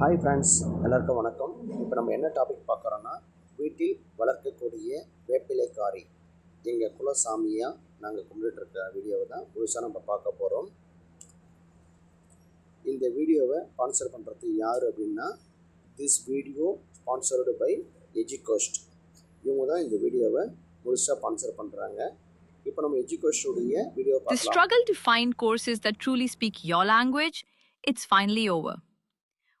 Hi friends எல்லாருக்கும் வணக்கம். இப்போ நம்ம என்ன டாபிக் பார்க்குறோன்னா வீட்டில் வளர்க்கக்கூடிய வேப்பிலைக்காரி. எங்கள் குலசாமியாக நாங்கள் கும்பிட்டுட்டு இருக்க வீடியோவை தான் முழுசாக நம்ம பார்க்க போகிறோம் இந்த வீடியோவை ஸ்பான்சர் பண்ணுறது யார் அப்படின்னா திஸ் வீடியோ ஸ்பான்சர்டு பை எஜுகோஸ்ட் இவங்க தான் இந்த வீடியோவை முழுசாக ஸ்பான்சர் பண்ணுறாங்க இப்போ நம்ம எஜுகோஸ்டுடைய video The struggle to find courses that truly speak your language, it's finally over.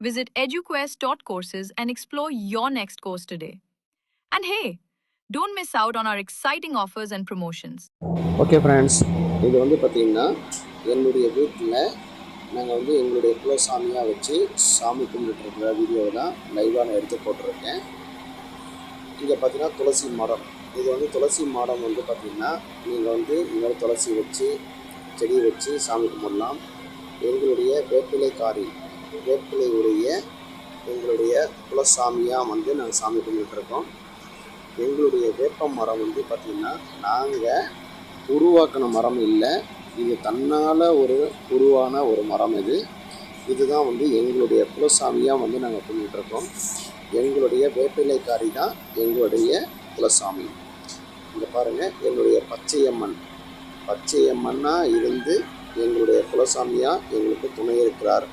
Visit eduquest.courses and explore your next course today. And hey, don't miss out on our exciting offers and promotions. Okay friends இது வந்து பார்த்தீங்கன்னா என்னுடைய வீட்டில் நாங்கள் வந்து எங்களுடைய குலசாமியாக வச்சு சாமி கும்பிட்டுருக்கிற வீடியோவை தான் லைவாக நான் எடுத்து போட்டிருக்கேன். இங்கே பார்த்தீங்கன்னா துளசி மரம் இது வந்து துளசி மரம் வந்து பார்த்திங்கன்னா நீங்கள் வந்து இந்த மாதிரி துளசி வச்சு செடி வச்சு சாமி கும்பிடலாம். எங்களுடைய வேப்பிலை வேப்பிலையுடைய எங்களுடைய குலசாமியாக வந்து நாங்கள் சாமி கும்பிட்டுருக்கோம். எங்களுடைய வேப்ப மரம் வந்து பார்த்திங்கன்னா நாங்கள் உருவாக்கின மரம் இல்லை. இது தன்னால் ஒரு உருவான ஒரு மரம் இது. இதுதான் வந்து எங்களுடைய குலசாமியாக வந்து நாங்கள் கும்பிட்டுருக்கோம். எங்களுடைய வேப்பிலைக்காரி தான் எங்களுடைய குலசாமி. இங்கே பாருங்கள் எங்களுடைய பச்சையம்மன். பச்சையம்மனாக இருந்து எங்களுடைய குலசாமியாக எங்களுக்கு துணை இருக்கிறார்.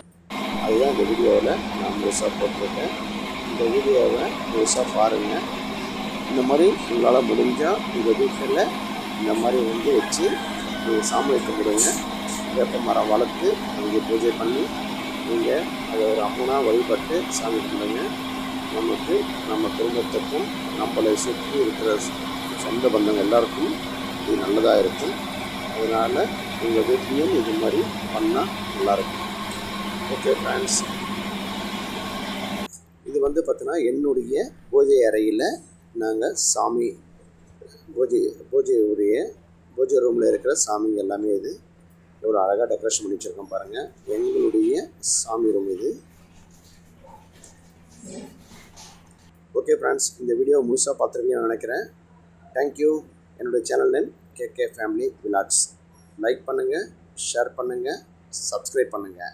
அதுதான் இந்த வீடியோவில் நான் முழுசாக போட்டிருக்கேன். இந்த வீடியோவை முழுசாக பாருங்கள் இந்த மாதிரி உங்களால் முடிஞ்சால் உங்கள் வீட்டில் இந்த மாதிரி வந்து வச்சு நீங்கள் சாமி வைக்க வேப்ப மரம் வளர்த்து அங்கே பூஜை பண்ணி நீங்கள் அதை ஒரு அம்மனாக வழிபட்டு சாமி கும்பிடுங்க. நமக்கு நம்ம குடும்பத்துக்கும் நம்மளை சுற்றி இருக்கிற சொந்த பந்தங்கள் எல்லாருக்கும் இது நல்லதாக இருக்கும். அதனால் உங்கள் வீட்லேயும் இது மாதிரி பண்ணால் நல்லாயிருக்கும் ஓகே ஃப்ரெண்ட்ஸ் இது வந்து பார்த்தோன்னா என்னுடைய பூஜை அறையில் நாங்கள் சாமி பூஜை பூஜை உடைய பூஜை ரூமில் இருக்கிற சாமிங்க எல்லாமே இது. எவ்வளோ அழகாக டெக்கரேஷன் பண்ணி வச்சுருக்கோம் பாருங்கள் எங்களுடைய சாமி ரூம் இது. ஓகே ஃப்ரெண்ட்ஸ் இந்த வீடியோ முழுசாக பார்த்துருக்கீங்கன்னு நினைக்கிறேன். தேங்க்யூ என்னுடைய channel name KK family vlogs like பண்ணுங்கள் ஷேர் பண்ணுங்கள் சப்ஸ்கிரைப் பண்ணுங்கள்